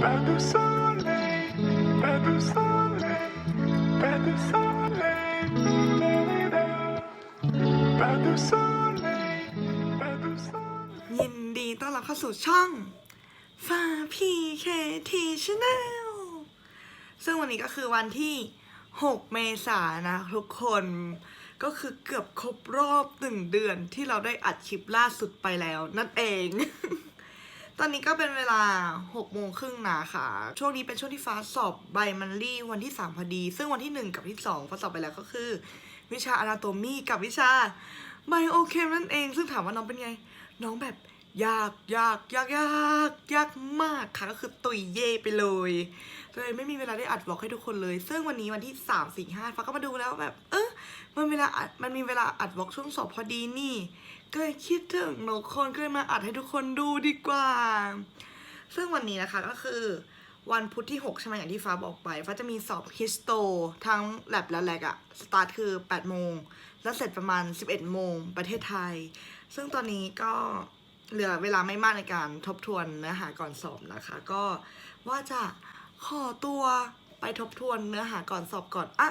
ยินดีต้อนรับเข้าสู่ช่องฟ้าพีเคทีชแนลซึ่งวันนี้ก็คือวันที่ 6 เมษายนนะทุกคนก็คือเกือบครบรอบหนึ่งเดือนที่เราได้อัดคลิปล่าสุดไปแล้วนั่นเอง ตอนนี้ก็เป็นเวลา6โมงครึ่งนะคะช่วงนี้เป็นช่วงที่ฟ้าสอบไบมันลี่วันที่ 3 พอดี ซึ่งวันที่ 1 กับที่2ฟ้าสอบไปแล้วก็คือ วิชาอนาโตมีกับวิชาไบโอเคมนั่นเอง ซึ่งถามว่าน้องเป็นไง น้องแบบยากยากยากยากยากมากค่ะก็คือตุยเย่ไปเลยเลยไม่มีเวลาได้อัดวล็อกให้ทุกคนเลย ซึ่งวันนี้วันที่สามสี่ห้าฟ้าก็มาดูแล้วแบบ เออมันเวลามันมีเวลาอัดวล็อกช่วงสอบพอดีนี่ ก็เลยคิดถึงทุกคนก็เลยมาอัดให้ทุกคนดูดีกว่า ซึ่งวันนี้นะคะก็คือวันพุธที่ 6 ใช่ไหมอย่างที่ฟ้าบอกไป ฟ้าจะมีสอบฮิสโต ทั้งแลบและแลกอะสตาร์ทคือ8โมง แล้วเสร็จประมาณ 11 โมงประเทศไทย ซึ่งตอนนี้ก็เหลือเวลาไม่มากในการทบทวนเนื้อหาก่อนสอบนะคะ ก็ว่าจะขอตัวไปทบทวนเนื้อหาก่อนสอบก่อนอะ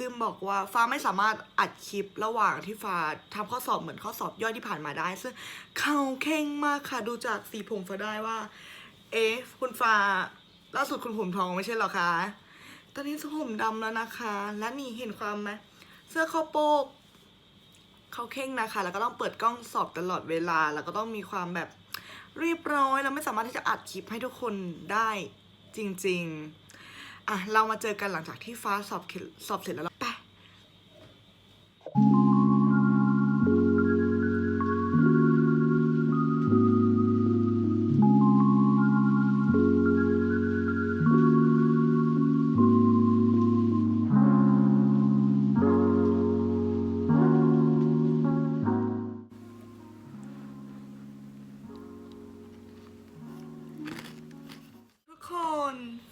ลืมบอกว่าฟ้าไม่สามารถอัดคลิประหว่างที่ฟ้าทำข้อสอบเหมือนข้อสอบย่อยที่ผ่านมาได้ ซึ่งเขาเข่งมากค่ะดูจากสีผมฟ้าได้ว่า เอ๊ะคุณฟ้าล่าสุดคุณผมทองไม่ใช่หรอคะตอนนี้ผมดำแล้วนะคะ และนี่เห็นความไหมเสื้อคอโปกเขาเข่งนะคะ แล้วก็ต้องเปิดกล้องสอบตลอดเวลา แล้วก็ต้องมีความแบบเรียบร้อยแล้วไม่สามารถที่จะอัดคลิปให้ทุกคนได้จริง ๆ อะเรามาเจอกันหลังจากที่ฟ้าสอบเสอบเสร็จแล้วไป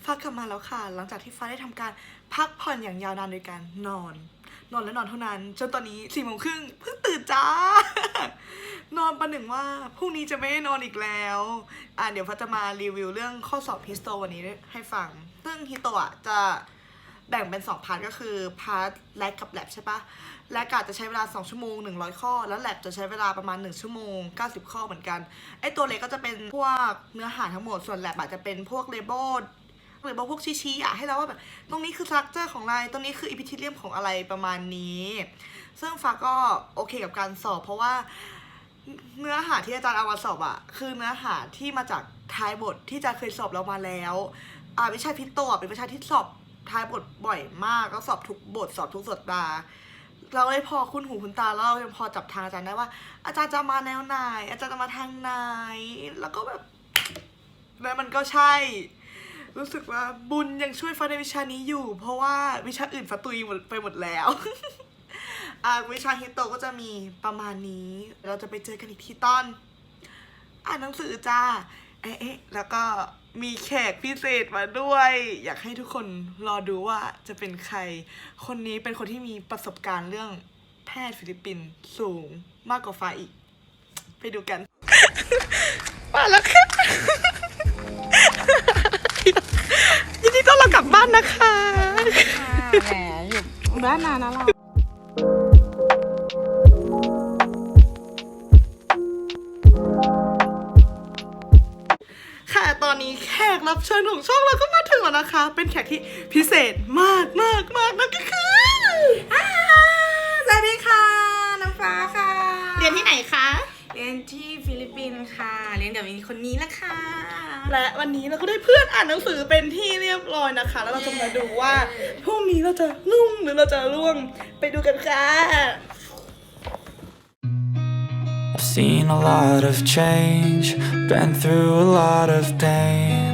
ฟ้ากลับมาแล้วค่ะ หลังจากที่ฟ้าได้ทำการพักผ่อนอย่างยาวนานโดยการนอน นอนและนอนเท่านั้น จนตอนนี้สี่โมงครึ่งเพิ่งตื่นจ้า นอนประหนึ่งว่าพรุ่งนี้จะไม่ได้นอนอีกแล้ว อะเดี๋ยวฟ้าจะมารีวิวเรื่องข้อสอบฮิสโตวันนี้ให้ฟัง ซึ่งฮิสโตอะจะแบ่งเป็น 2 พาร์ทก็คือพาร์ทแลกกับแลบใช่ปะแลกอาจจะใช้เวลา 2 ชั่วโมง 100 ข้อ แล้วแลบจะใช้เวลาประมาณ 1 ชั่วโมง 90 ข้อเหมือนกัน ไอตัวเล็กก็จะเป็นพวกเนื้อหาทั้งหมด ส่วนแลบอาจจะเป็นพวกเลเบล เลเบลพวกชี้ๆอะให้เราว่าแบบตรงนี้คือสตรัคเจอร์ของอะไรตรงนี้คืออิพิทิเลียมของอะไรประมาณนี้ ซึ่งฟ้าก็โอเคกับการสอบ เพราะว่าเนื้อหาที่อาจารย์เอามาสอบอะคือเนื้อหาที่มาจากท้ายบทที่อาจารย์เคยสอบเรามาแล้วอ่าวิชาพิโตอะเป็นวิชาที่สอบท้ายบทบ่อยมากก็สอบทุกบทสอบทุกสัปดาห์เราเลยพอคุ้นหูคุ้นตาแล้วเรายังพอจับทางอาจารย์ได้ว่า อาจารย์จะมาแนวไหนอาจารย์จะมาทางไหน แล้วก็แบบแล้วมันก็ใช่ รู้สึกว่าบุญยังช่วยฟ้าในวิชานี้อยู่ เพราะว่าวิชาอื่นฟ้าตุยหมดไปหมดแล้วอาวิชาฮิตโตก็จะมีประมาณนี้ เราจะไปเจอกันอีกที่ตอน อ่านหนังสือจ้าเอ๊ะเอ๊ะแล้วก็มีแขกพิเศษมาด้วย อยากให้ทุกคนรอดูว่าจะเป็นใคร คนนี้เป็นคนที่มีประสบการณ์เรื่องแพทย์ฟิลิปปินส์สูงมากกว่าฟ้าอีก ไปดูกัน เชิญของช่องเราก็มาถึงแล้วนะคะ เป็นแขกที่พิเศษมากมากมากนั่นก็คืออ่าสวัสดีค่ะ น้ำฟ้าค่ะ เรียนที่ไหนคะ เรียนที่ฟิลิปปินส์ค่ะ เรียนเดี๋ยวมีคนนี้ละค่ะ และวันนี้เราก็ได้เพื่อนอ่านหนังสือเป็นที่เรียบร้อยนะคะ แล้วเราจะมาดูว่าพรุ่งนี้เราจะลุ่งหรือเราจะร่วงไปดูกันค่ะ I've seen a lot of change, been through a lot of pain.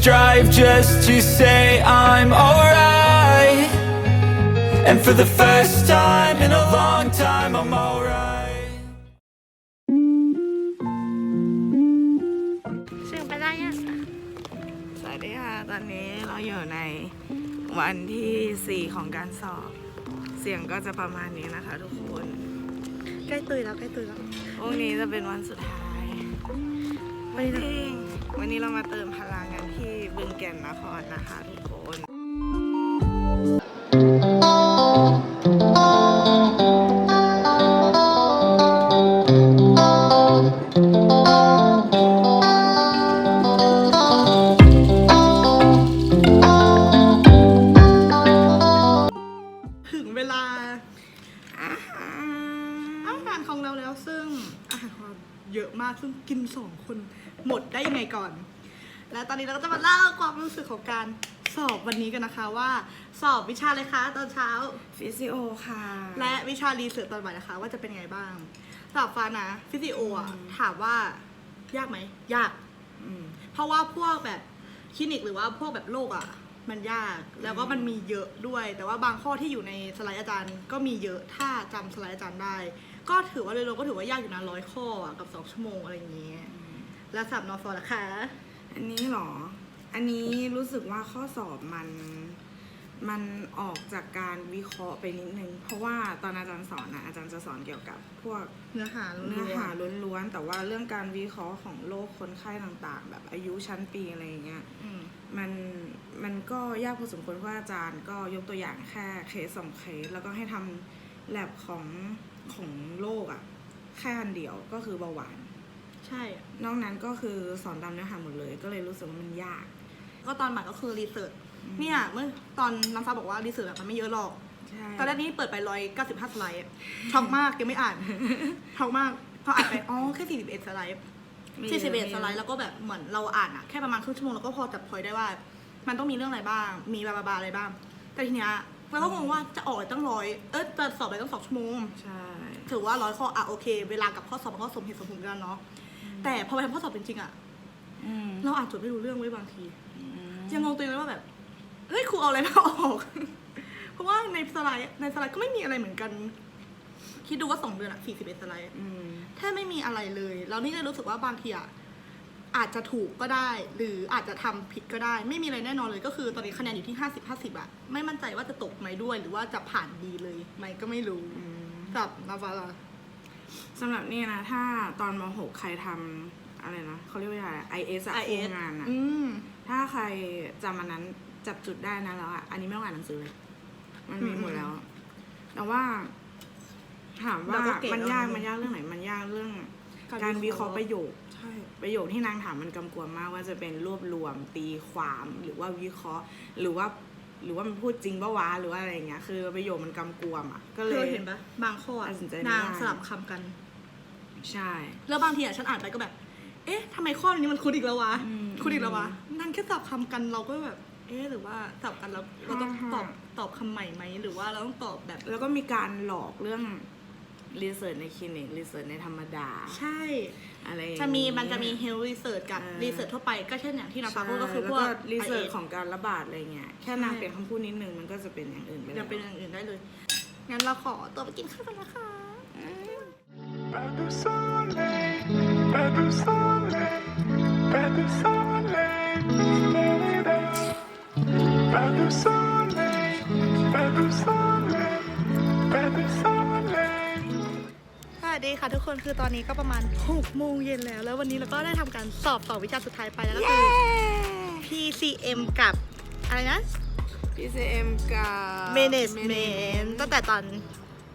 I strive just to say I'm alright. And for the first time in a long time, I'm alright. เสียงไปได้ยังสวัสดีค่ะ ตอนนี้เราอยู่ในวันที่สี่ของการสอบ เสียงก็จะประมาณนี้นะคะทุกคน ใกล้ตุยแล้วใกล้ตุยแล้ว พรุ่งนี้จะเป็นวันสุดท้าย วันนี้วันนี้เรามาเติมพลังกันที่ บึงแก่นนครนะคะทุกคนถึงเวลาอาหารของเราแล้วซึ่งอาหารของเราเยอะมากซึ่งกินสองคนหมดได้ยังไงก่อน และตอนนี้เราก็จะมาเล่าความรู้สึกของการสอบวันนี้กันนะคะว่า สอบวิชาอะไรคะตอนเช้า ฟิสิโอค่ะ และวิชารีเสิร์ชตอนบ่ายนะคะ ว่าจะเป็นไงบ้างสอบฟ้านะ ฟิสิโออะถามว่ายากไหมยากอืมเพราะว่าพวกแบบคลินิกหรือว่าพวกแบบโรคอะมันยากแล้วก็มันมีเยอะด้วย แต่ว่าบางข้อที่อยู่ในสไลด์อาจารย์ก็มีเยอะถ้าจำสไลด์อาจารย์ได้ ก็ถือว่าโดยรวมก็ถือว่ายากอยู่นะร้อยข้ออะกับสองชั่วโมงอะไรอย่างเงี้ยแล้วสับนอฟอร์ล่ะคะ อันนี้เหรอ อันนี้รู้สึกว่าข้อสอบมันมันออกจากการวิเคราะห์ไปนิดนึง เพราะว่าตอนอาจารย์สอนนะอาจารย์จะสอนเกี่ยวกับพวกเนื้อหาล้วนๆเนื้อหาล้วนๆ แต่ว่าเรื่องการวิเคราะห์ของโรคคนไข้ต่างๆ แบบอายุชั้นปีอะไรอย่างเงี้ยอืมมันมันก็ยากพอสมควรเพราะว่าอาจารย์ก็ยกตัวอย่างแค่เคสสองเคสแล้วก็ให้ทำแลบของของโรคอะแค่อันเดียวก็คือเบาหวาน ใช่ นอกนั้นก็คือสอนตามเนื้อหาหมดเลย ก็เลยรู้สึกว่ามันยาก ก็ตอนบ่ายก็คือรีเสิร์ชอืมเนี่ยเมื่อตอนน้ำฟ้าบอกว่ารีเสิร์ชอะมันไม่เยอะหรอกใช่ตอนแรกนี่เปิดไปร้อยเก้าสิบห้าสไลด์อะช็อกมากยังไม่อ่านช็อกมากพออ่านไปอ๋อแค่สี่สิบเอ็ดสไลด์ไม่สี่สิบเอ็ดยะสไลด์แล้วก็แบบเหมือนเราอ่านอะแค่ประมาณครึ่งชั่วโมงเราก็พอจับพอยได้ว่า มันต้องมีเรื่องอะไรบ้าง มีบาบาบาอะไรบ้าง แต่ทีเนี้ยเราก็งงว่าจะออกตั้งร้อยเออจะสอบไปตั้งสองชั่วโมงใช่ถือว่าร้อยข้ออะโอเค เวลากับข้อสอบมันก็สมเหตุสมผลกันเนาะ แต่พอไปทำข้อสอบจริงๆอะอืมเราอ่านจดไม่รู้เรื่องไว้ยบางทีอืมยังงงตัวเองเลยว่าแบบเฮ้ยครูเอาอะไรมาออก เพราะว่าในสไลด์ในสไลด์ก็ไม่มีอะไรเหมือนกัน คิดดูว่าสองเดือนอะสี่สิบเอ็ดสไลด์อืมแทบไม่มีอะไรเลย แล้วนี่เลยรู้สึกว่าบางทีอะอาจจะถูกก็ได้ หรืออาจจะทำผิดก็ได้ ไม่มีอะไรแน่นอนเลยก็คือตอนนี้คะแนนอยู่ที่ห้าสิบห้าสิบอะไม่มั่นใจว่าจะตกไหมด้วย หรือว่าจะผ่านดีเลยไหมก็ไม่รู้อืมกับนาฟาลา สำหรับนี่นะ ถ้าตอนม .6 ใครทำอะไรนะเขาเรียกว่าอะไร IS อะไอโคเอรสงงานอะอืม ถ้าใครจำอันนั้นจับจุดได้นะแล้วอะอันนี้ไม่ต้องอ่านหนังสือเลย มันมีหมดแล้ว แต่ว่า ถามว่าเราก็เก่งมันยากแล้วนะมันยากเรื่องไหน มันยากเรื่อง การการวิวิเคเคราะราะห์ห์ประโยค ใช่ ประโยคที่นางถามมันกำกวมมากว่าจะเป็นรวบรวมตีความหรือว่าวิเคราะห์ หรือว่า หรือว่ามันพูดจริงปะวะหรือว่าอะไรอย่างเงี้ย คือประโยคมันกำกวมอะก็เธเลอยเห็นปะบางข้ออะตัดสินใจไม่นางได้สลับคำกัน ใช่ แล้วบางทีอะฉันอ่านไปก็แบบ เอ๊ะทำไมข้อนี้มันคุ้นอีกแล้ววะ อืมคุ้นอีกแล้ววะ นั่นแค่สลับคำกันเราก็แบบ เอ๊ะหรือว่าสลับกันแล้วเราต้องอ่าฮะ ตอบตอบคำใหม่ไหมหรือว่าเราต้องตอบแบบ แล้วก็มีการหลอกเรื่อง รีเสิร์ชในคลินิกรีเสิร์ชในธรรมดา ใช่ อะไรอย่างจะมีเงี้ยมันจะมี health research กับเออ research ทั่วไปก็เช่นอย่างที่นาฟาใช่พูดก็คือแล้วพวกรีเสิร์ช IAS ของการระบาดอะไรเงี้ยแค่นางเปลี่ยนคำพูดนิดนึงมันก็จะเป็นอย่างอื่นไปจะแล้วเป็นอย่างอื่นได้เลย งั้นเราขอตัวไปกินข้าวกันนะคะ Pas de soleil, pas de soleil, pas de soleil, pas de soleil, pas de soleil, สวัสดีค่ะทุกคนคือตอนนี้ก็ประมาณ6โมงเย็นแล้ว แล้ววันนี้เราก็ได้ทำการสอบต่อวิชาสุดท้ายไปแล้วก็คือ PCM กับอะไรนะ PCM กับ Management ตั้งแต่ตอน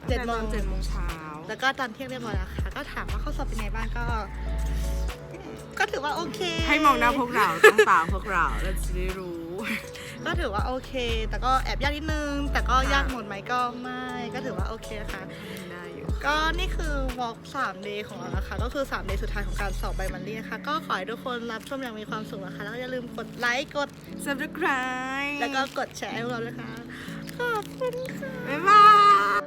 เจ็ด7โมโมงงเจ็ดโมงเช้าแล้วก็ตอนเที่ยงเรียบร้อยแล้วค่ะก็ถามว่าข้อสอบเป็นไงบ้างก็ ก็ถือว่าโอเค ให้มองหน้าพวกเราต้องตาพวกเราเราจะได้รู้ ก็ถือว่าโอเค แต่ก็แอบยากนิดนึง แต่ก็ค่ะยากหมดไหมก็ไม่ ก็ถือว่าโอเคนะคะได้อยู่ ก็นี่คือวอล์ก3 day ของเรานะคะ ก็คือ 3 day สุดท้ายของการสอบใบมันลี่นะคะ ก็ขอให้ทุกคนรับชมอย่างมีความสุขนะคะ แล้วก็อย่าลืมกดไลค์ กด subscribe แล้วก็กดแชร์ให้พวกเราด้วยค่ะ ขอบคุณค่ะ บ๊ายบาย